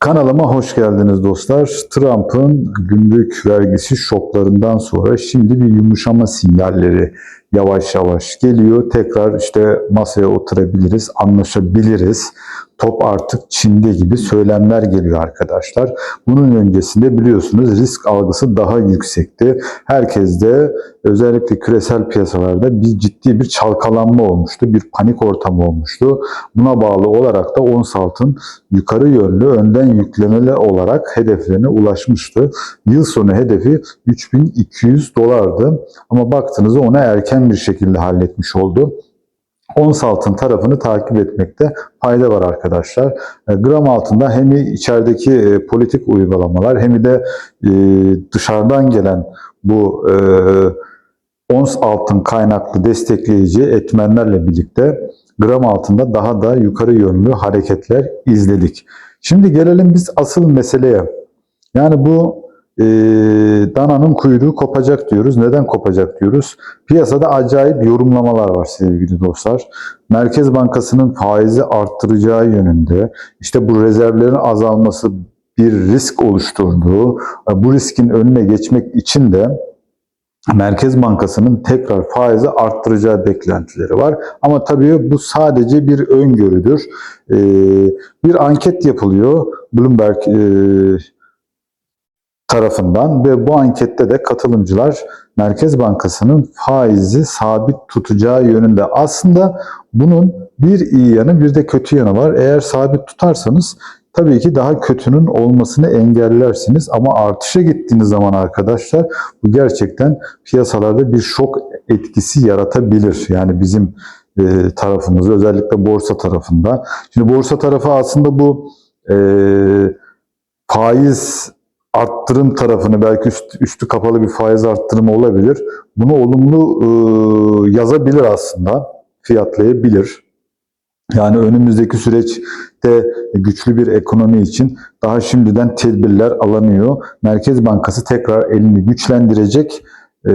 Kanalıma hoş geldiniz dostlar. Trump'ın gümrük vergisi şoklarından sonra şimdi bir yumuşama sinyalleri yavaş yavaş geliyor. Tekrar işte masaya oturabiliriz, anlaşabiliriz. Top artık Çin'de gibi söylemler geliyor arkadaşlar. Bunun öncesinde biliyorsunuz risk algısı daha yüksekti. Herkes de özellikle küresel piyasalarda bir ciddi bir çalkalanma olmuştu. Bir panik ortamı olmuştu. Buna bağlı olarak da ons altın yukarı yönlü önden yüklemeli olarak hedeflerine ulaşmıştı. Yıl sonu hedefi 3200 dolardı. Ama baktığınızda ona erken bir şekilde halletmiş oldu. Ons altın tarafını takip etmekte fayda var arkadaşlar. E, Gram altında hem içerideki e, politik uygulamalar hem de e, dışarıdan gelen bu ons altın kaynaklı destekleyici etmenlerle birlikte gram altında daha da yukarı yönlü hareketler izledik. Şimdi gelelim biz asıl meseleye. Yani bu e, dananın kuyruğu kopacak diyoruz. Neden kopacak diyoruz? Piyasada acayip yorumlamalar var sevgili dostlar. Merkez Bankası'nın faizi arttıracağı yönünde, işte bu rezervlerin azalması bir risk oluşturduğu, bu riskin önüne geçmek için de Merkez Bankası'nın tekrar faizi arttıracağı beklentileri var. Ama tabii bu sadece bir öngörüdür. Ee, bir anket yapılıyor Bloomberg e, tarafından ve bu ankette de katılımcılar Merkez Bankası'nın faizi sabit tutacağı yönünde. Aslında bunun bir iyi yanı bir de kötü yanı var. Eğer sabit tutarsanız tabii ki daha kötünün olmasını engellersiniz ama artışa gittiğiniz zaman arkadaşlar bu gerçekten piyasalarda bir şok etkisi yaratabilir. Yani bizim e, tarafımızda özellikle borsa tarafında. Şimdi borsa tarafı aslında bu e, faiz arttırım tarafını belki üst, üstü kapalı bir faiz arttırımı olabilir. Bunu olumlu e, yazabilir aslında, fiyatlayabilir. Yani önümüzdeki süreçte güçlü bir ekonomi için daha şimdiden tedbirler alınıyor. Merkez Bankası tekrar elini güçlendirecek e,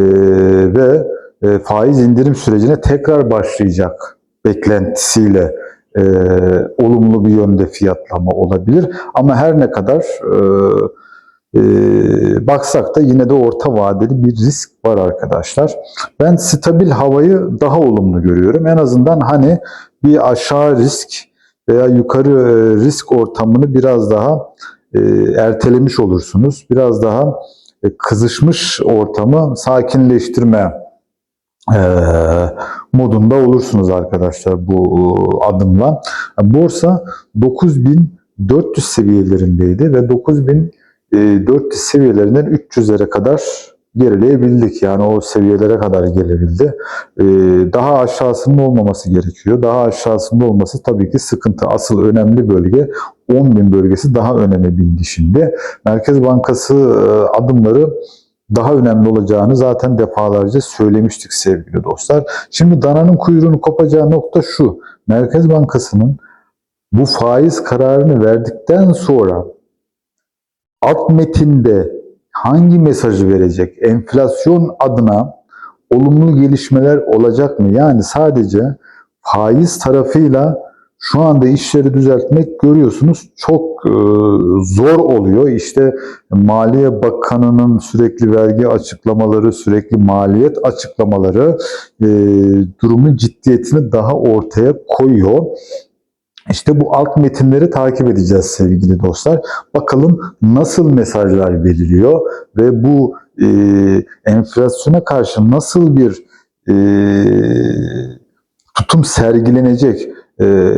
ve e, faiz indirim sürecine tekrar başlayacak beklentisiyle e, olumlu bir yönde fiyatlama olabilir. Ama her ne kadar e, e, baksak da yine de orta vadeli bir risk var arkadaşlar. Ben stabil havayı daha olumlu görüyorum. En azından hani bir aşağı risk veya yukarı e, risk ortamını biraz daha e, ertelemiş olursunuz. Biraz daha e, kızışmış ortamı sakinleştirme e, modunda olursunuz arkadaşlar bu adımla. Borsa 9400 seviyelerindeydi ve 9400 seviyelerinden 300'lere kadar gerileyebildik. Yani o seviyelere kadar gelebildi. Ee, daha aşağısının olmaması gerekiyor. Daha aşağısında olması tabii ki sıkıntı. Asıl önemli bölge 10.000 bölgesi daha önemli bindi şimdi. Merkez Bankası e, adımları daha önemli olacağını zaten defalarca söylemiştik sevgili dostlar. Şimdi dananın kuyruğunu kopacağı nokta şu. Merkez Bankası'nın bu faiz kararını verdikten sonra alt metinde hangi mesajı verecek? Enflasyon adına olumlu gelişmeler olacak mı? Yani sadece faiz tarafıyla şu anda işleri düzeltmek görüyorsunuz çok e, zor oluyor. İşte Maliye Bakanı'nın sürekli vergi açıklamaları, sürekli maliyet açıklamaları e, durumun ciddiyetini daha ortaya koyuyor. İşte bu alt metinleri takip edeceğiz sevgili dostlar. Bakalım nasıl mesajlar veriliyor ve bu e, enflasyona karşı nasıl bir e, tutum sergilenecek. E,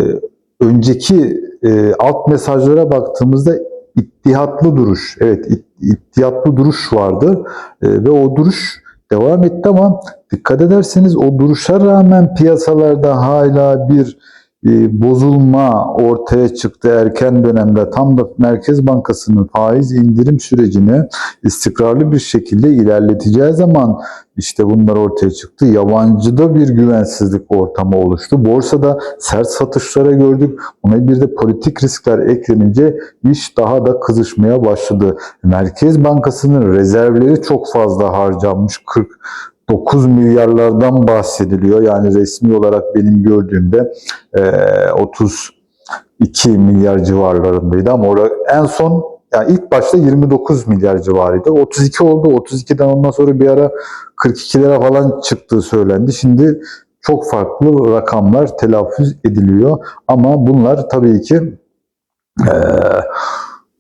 önceki e, alt mesajlara baktığımızda ittihatlı duruş, evet it, ittiyatlı duruş vardı e, ve o duruş devam etti ama dikkat ederseniz o duruşa rağmen piyasalarda hala bir bozulma ortaya çıktı erken dönemde. Tam da Merkez Bankası'nın faiz indirim sürecini istikrarlı bir şekilde ilerleteceği zaman işte bunlar ortaya çıktı. Yabancıda bir güvensizlik ortamı oluştu. Borsada sert satışlara gördük. Buna bir de politik riskler eklenince iş daha da kızışmaya başladı. Merkez Bankası'nın rezervleri çok fazla harcanmış. 40 9 milyarlardan bahsediliyor. Yani resmi olarak benim gördüğümde 30 2 milyar civarlarındaydı ama orada en son yani ilk başta 29 milyar civarıydı. 32 oldu. 32'den ondan sonra bir ara 42'lere falan çıktığı söylendi. Şimdi çok farklı rakamlar telaffuz ediliyor. Ama bunlar tabii ki eee,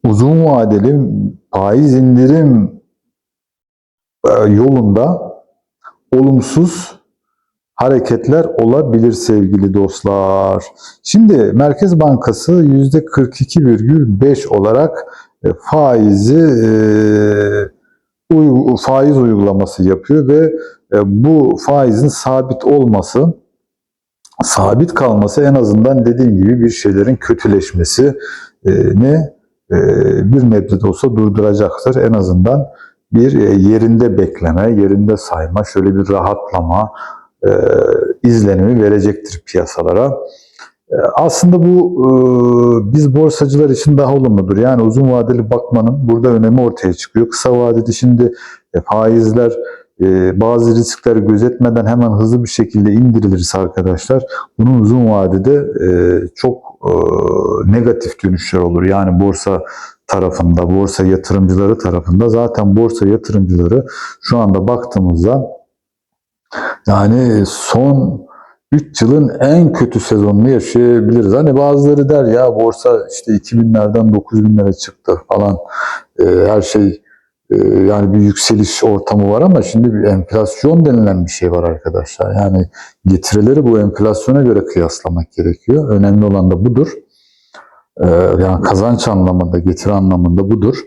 uzun vadeli faiz indirim e, yolunda olumsuz hareketler olabilir sevgili dostlar. Şimdi Merkez Bankası %42,5 olarak e, faizi e, faiz uygulaması yapıyor ve e, bu faizin sabit olması sabit kalması en azından dediğim gibi bir şeylerin kötüleşmesi ne bir nebze de olsa durduracaktır. En azından bir e, yerinde bekleme, yerinde sayma, şöyle bir rahatlama e, izlenimi verecektir piyasalara. E, Aslında bu e, biz borsacılar için daha olumludur. Yani uzun vadeli bakmanın burada önemi ortaya çıkıyor. Kısa vadede şimdi e, faizler e, bazı riskleri gözetmeden hemen hızlı bir şekilde indirilirse arkadaşlar bunun uzun vadede e, çok negatif dönüşler olur. Yani borsa tarafında, borsa yatırımcıları tarafında zaten borsa yatırımcıları şu anda baktığımızda yani son 3 yılın en kötü sezonunu yaşayabiliriz. Hani bazıları der ya borsa işte 2000'lerden 9000'lere çıktı falan. E, her şey e, yani bir yükseliş ortamı var ama şimdi bir enflasyon denilen bir şey var arkadaşlar. Yani getirileri bu enflasyona göre kıyaslamak gerekiyor. Önemli olan da budur. E, yani kazanç anlamında, getiri anlamında budur.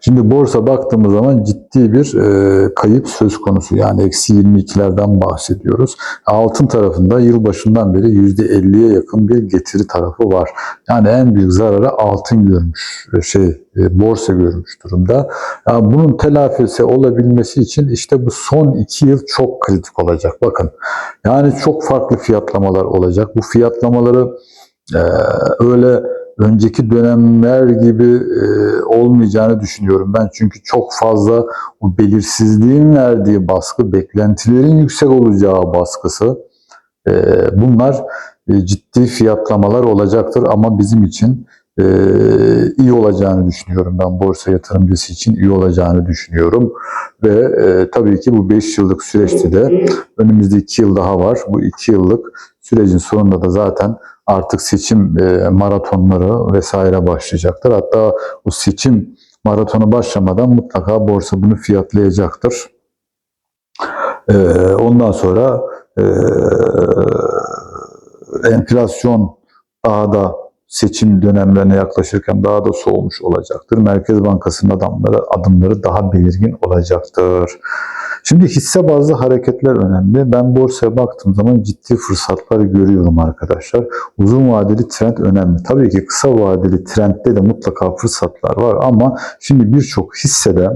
Şimdi borsa baktığımız zaman ciddi bir e, kayıp söz konusu. Yani eksi 22'lerden bahsediyoruz. Altın tarafında yılbaşından beri %50'ye yakın bir getiri tarafı var. Yani en büyük zararı altın görmüş, e, şey e, borsa görmüş durumda. Yani bunun telafisi olabilmesi için işte bu son iki yıl çok kritik olacak. Bakın yani çok farklı fiyatlamalar olacak. Bu fiyatlamaları e, öyle önceki dönemler gibi e, olmayacağını düşünüyorum ben. Çünkü çok fazla o belirsizliğin verdiği baskı, beklentilerin yüksek olacağı baskısı e, bunlar e, ciddi fiyatlamalar olacaktır ama bizim için e, iyi olacağını düşünüyorum. Ben borsa yatırımcısı için iyi olacağını düşünüyorum. Ve e, tabii ki bu 5 yıllık süreçte de önümüzde 2 yıl daha var. Bu 2 yıllık sürecin sonunda da zaten artık seçim e, maratonları vesaire başlayacaktır. Hatta bu seçim maratonu başlamadan mutlaka borsa bunu fiyatlayacaktır. E, ondan sonra e, enflasyon daha da seçim dönemlerine yaklaşırken daha da soğumuş olacaktır. Merkez Bankası'nın adımları, adımları daha belirgin olacaktır. Şimdi hisse bazlı hareketler önemli. Ben borsaya baktığım zaman ciddi fırsatlar görüyorum arkadaşlar. Uzun vadeli trend önemli. Tabii ki kısa vadeli trendde de mutlaka fırsatlar var ama şimdi birçok hissede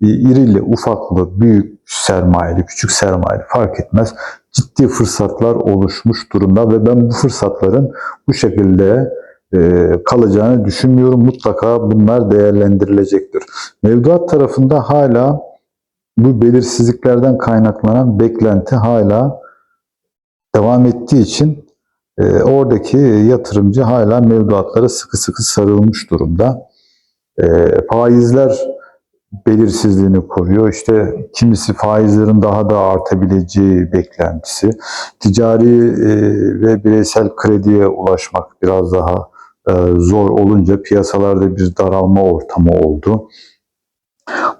irili, ufaklı, büyük sermayeli, küçük sermayeli fark etmez ciddi fırsatlar oluşmuş durumda ve ben bu fırsatların bu şekilde e, kalacağını düşünmüyorum. Mutlaka bunlar değerlendirilecektir. Mevduat tarafında hala bu belirsizliklerden kaynaklanan beklenti hala devam ettiği için e, oradaki yatırımcı hala mevduatlara sıkı sıkı sarılmış durumda. E, faizler belirsizliğini koruyor. İşte kimisi faizlerin daha da artabileceği beklentisi. Ticari e, ve bireysel krediye ulaşmak biraz daha e, zor olunca piyasalarda bir daralma ortamı oldu.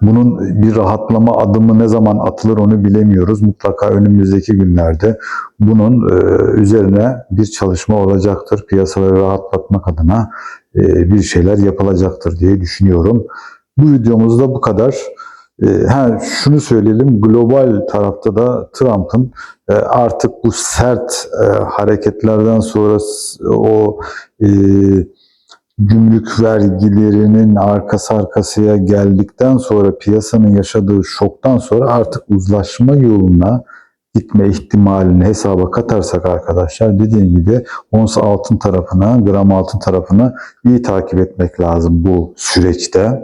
Bunun bir rahatlama adımı ne zaman atılır onu bilemiyoruz. Mutlaka önümüzdeki günlerde bunun e, üzerine bir çalışma olacaktır. Piyasaları rahatlatmak adına e, bir şeyler yapılacaktır diye düşünüyorum. Bu videomuzda bu kadar. E, ha, şunu söyleyelim, global tarafta da Trump'ın artık bu sert hareketlerden sonra o gümrük vergilerinin arkası arkasıya geldikten sonra piyasanın yaşadığı şoktan sonra artık uzlaşma yoluna gitme ihtimalini hesaba katarsak arkadaşlar dediğim gibi ons altın tarafına, gram altın tarafına iyi takip etmek lazım bu süreçte.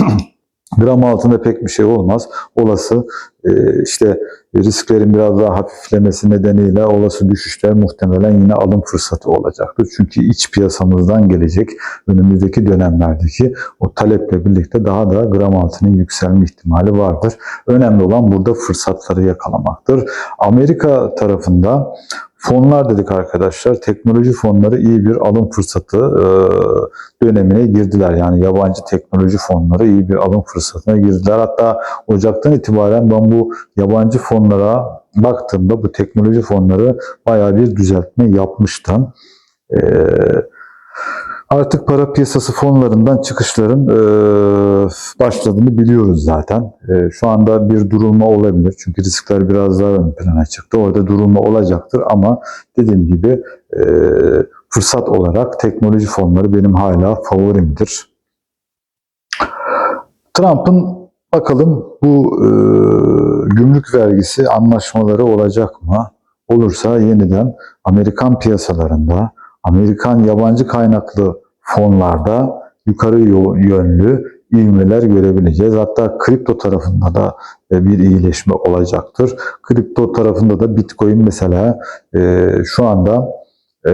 gram altında pek bir şey olmaz. Olası e, işte risklerin biraz daha hafiflemesi nedeniyle olası düşüşler muhtemelen yine alım fırsatı olacaktır. Çünkü iç piyasamızdan gelecek önümüzdeki dönemlerdeki o taleple birlikte daha da gram altının yükselme ihtimali vardır. Önemli olan burada fırsatları yakalamaktır. Amerika tarafında fonlar dedik arkadaşlar. Teknoloji fonları iyi bir alım fırsatı e, dönemine girdiler. Yani yabancı teknoloji fonları iyi bir alım fırsatına girdiler. Hatta Ocak'tan itibaren ben bu yabancı fonlara baktığımda bu teknoloji fonları bayağı bir düzeltme yapmıştım. Ee, artık para piyasası fonlarından çıkışların e, başladığını biliyoruz zaten. E, şu anda bir durulma olabilir. Çünkü riskler biraz daha ön plana çıktı. Orada durulma olacaktır ama dediğim gibi e, fırsat olarak teknoloji fonları benim hala favorimdir. Trump'ın bakalım bu e, gümrük vergisi anlaşmaları olacak mı? Olursa yeniden Amerikan piyasalarında, Amerikan yabancı kaynaklı fonlarda yukarı yönlü ivmeler görebileceğiz. Hatta kripto tarafında da e, bir iyileşme olacaktır. Kripto tarafında da Bitcoin mesela e, şu anda e,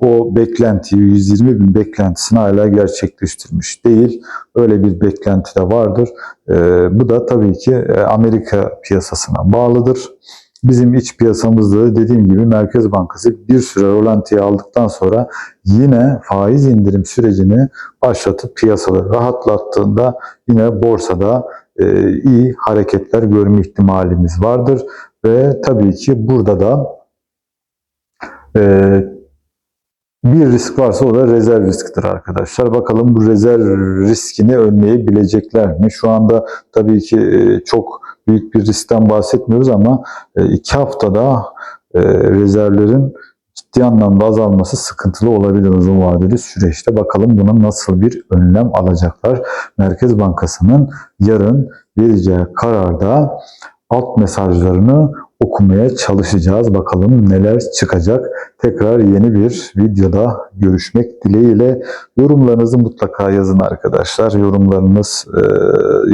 o beklentiyi 120 bin beklentisini hala gerçekleştirmiş değil. Öyle bir beklenti de vardır. Bu da tabii ki Amerika piyasasına bağlıdır. Bizim iç piyasamızda dediğim gibi Merkez Bankası bir süre rolantiye aldıktan sonra yine faiz indirim sürecini başlatıp piyasaları rahatlattığında yine borsada e, iyi hareketler görme ihtimalimiz vardır. Ve tabii ki burada da e, bir risk varsa o da rezerv riskidir arkadaşlar. Bakalım bu rezerv riskini önleyebilecekler mi? Şu anda tabii ki e, çok büyük bir riskten bahsetmiyoruz ama e, iki haftada e, rezervlerin ciddi anlamda azalması sıkıntılı olabilir uzun vadeli süreçte. Bakalım buna nasıl bir önlem alacaklar. Merkez Bankası'nın yarın vereceği kararda alt mesajlarını okumaya çalışacağız. Bakalım neler çıkacak. Tekrar yeni bir videoda görüşmek dileğiyle. Yorumlarınızı mutlaka yazın arkadaşlar. Yorumlarınız e,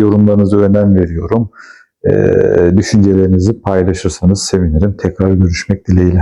yorumlarınıza önem veriyorum. E, düşüncelerinizi paylaşırsanız sevinirim. Tekrar görüşmek dileğiyle.